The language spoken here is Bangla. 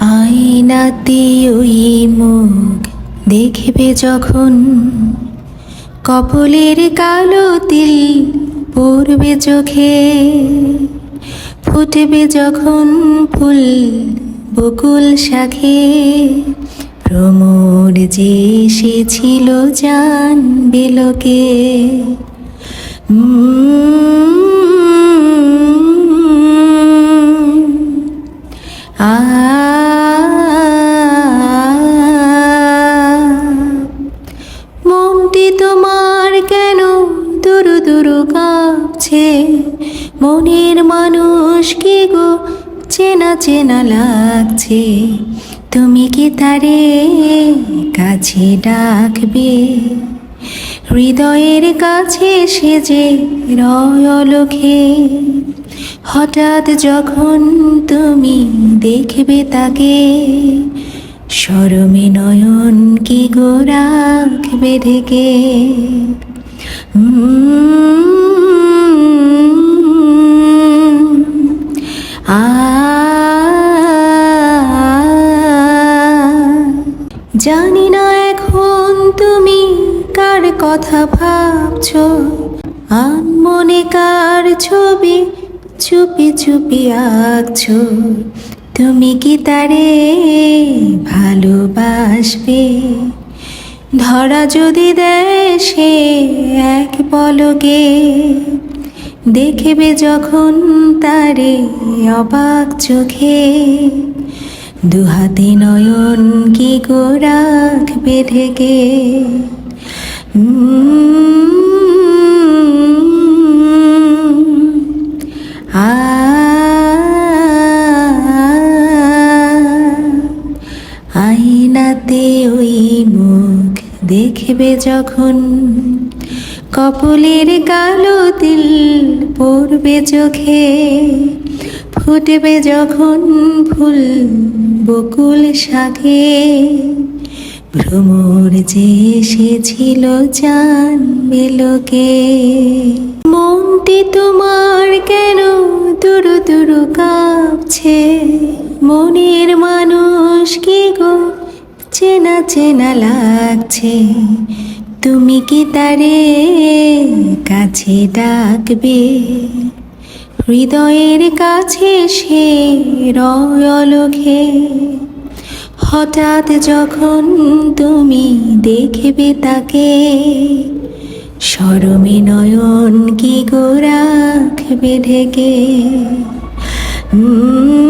আয়নাতে মুখ দেখবে যখন কপলের কালো তিল পড়বে চোখে। ফুটবে যখন ফুল বকুল শাখে। প্রমোদ যে এসেছিল জানবে লোকে। আ তোমার কেন দুরু দুরু কাঁপছে? মনের মানুষ কি গো চেনা চেনা লাগছে? তুমি কি তারে কাছে ডাকবে? হৃদয়ের কাছে সে যে রয়লখে হঠাৎ যখন তুমি দেখবে তাকে সরমে নয়ন কি গো রাখবে ঢেকে জানি না এখন তুমি কার কথা ভাবছ। মনে কার ছবি চুপি চুপি আঁকছো। তুমি কি তারে ভালোবাসবে? ধরা যদি দেয় সে এক পলকে, দেখবে যখন তারে অবাক চোখে। দুহাতে নয়ন কি গো রাখবে ঢেকে? দেখবে যখন কপলের কালো তিল পড়বে চোখে, ফুটবে যখন ফুল বকুল শাখে ভ্রমর যে এসেছিল জানবে লোকে মনটি তোমার কেন দুরু দুরু কাঁপছে? মনের মানুষ কি গো চেনা চেনা লাগছে। তুমি কি তারে কাছে ডাকবে? হৃদয়ের কাছে সে রয়লখে হঠাৎ যখন তুমি দেখবে তাকে, সরমে নয়ন কি গো রাখবে ঢেকে? উম